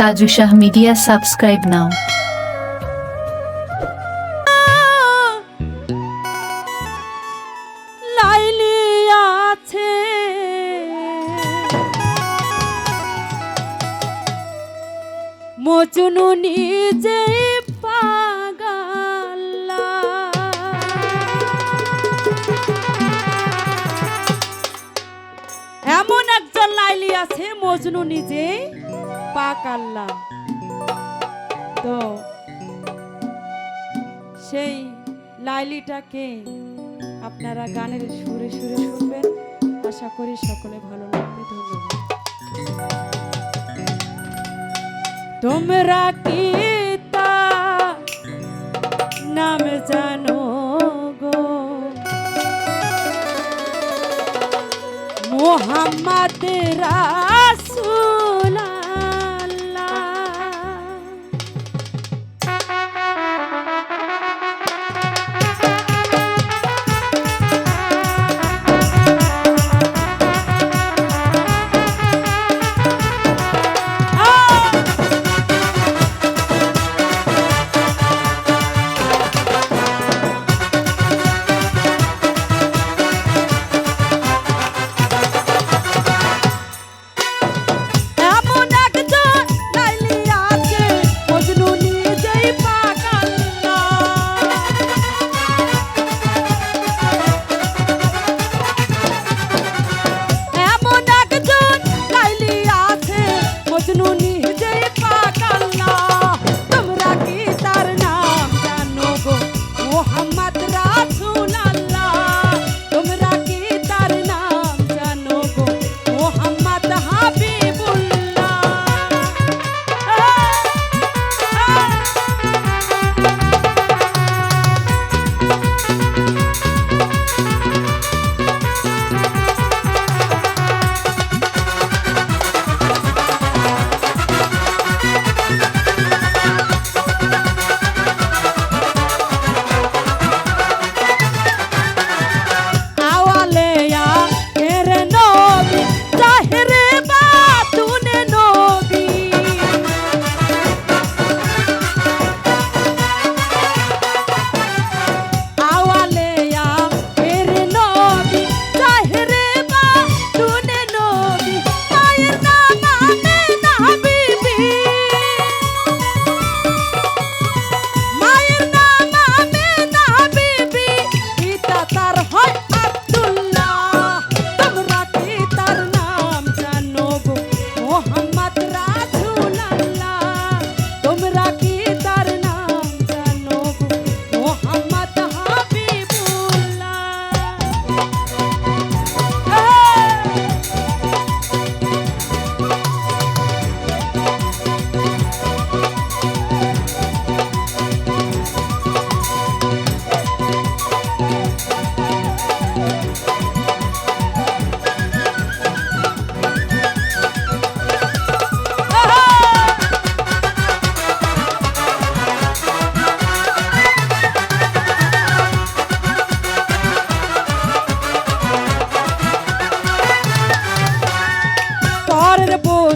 Taju Shah media, subscribe নাও। লাইলি আছে। মজনু নিজে এমন একজন লাইলি আছে, মজনু নিজে পাকাল্লা। তো, সেই লাইলিটাকে আপনারা গানের সুরে সুরে শুনবেন। আশা করি সকলে ভালো লাগবে, ধন্যবাদ। তোমরা কি নাম জানো গো? মোহাম্মদ রাসূল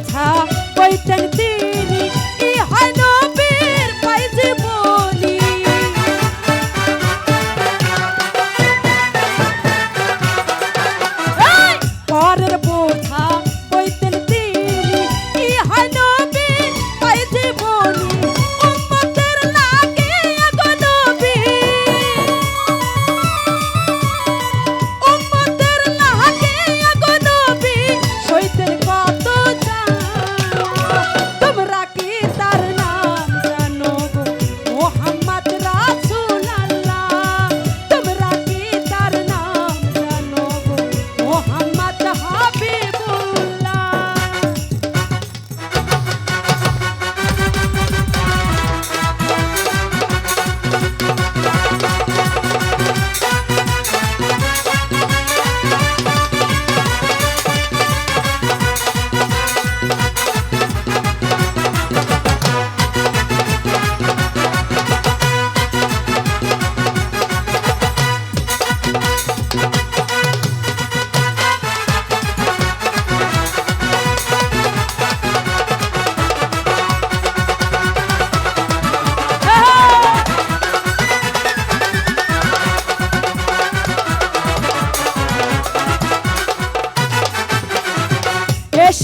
time.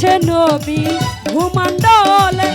সে নবী ঘুমান ডলে